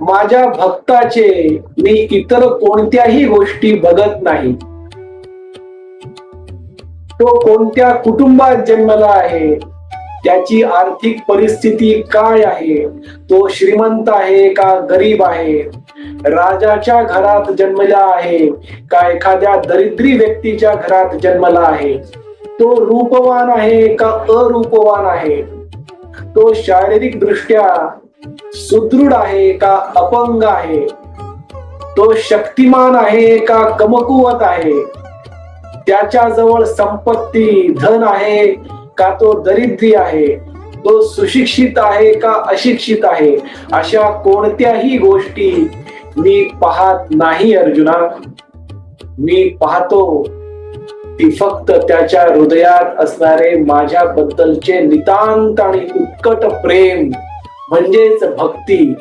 माझ्या भक्ताचे मी इतर कोणत्याही गोष्टी बघत नाही. तो कोणत्या कुटुंबात जन्मला आहे त्याची आर्थिक परिस्थिती काय आहे तो श्रीमंत आहे का गरीब आहे राजाच्या घरात जन्मला आहे का एखाद्या दरिद्री व्यक्तीच्या घरात जन्मला आहे तो रूपवान आहे का अरूपवान आहे तो शारीरिक दृष्ट्या सुदृढ आहे का अपंग आहे? तो शक्तिमान आहे का कमकुवत आहे? त्याच्याजवळ संपत्ती धन आहे का तो दरिद्री आहे? तो सुशिक्षित आहे का अशिक्षित आहे? अशा कोणत्याही गोष्टी मी पाहत नाही अर्जुना. मी पाहतो ती फक्त त्याच्या हृदयात असणारे माझ्या बद्दलचे नितांत आणि उत्कट प्रेम. म्हणजेच भक्ती.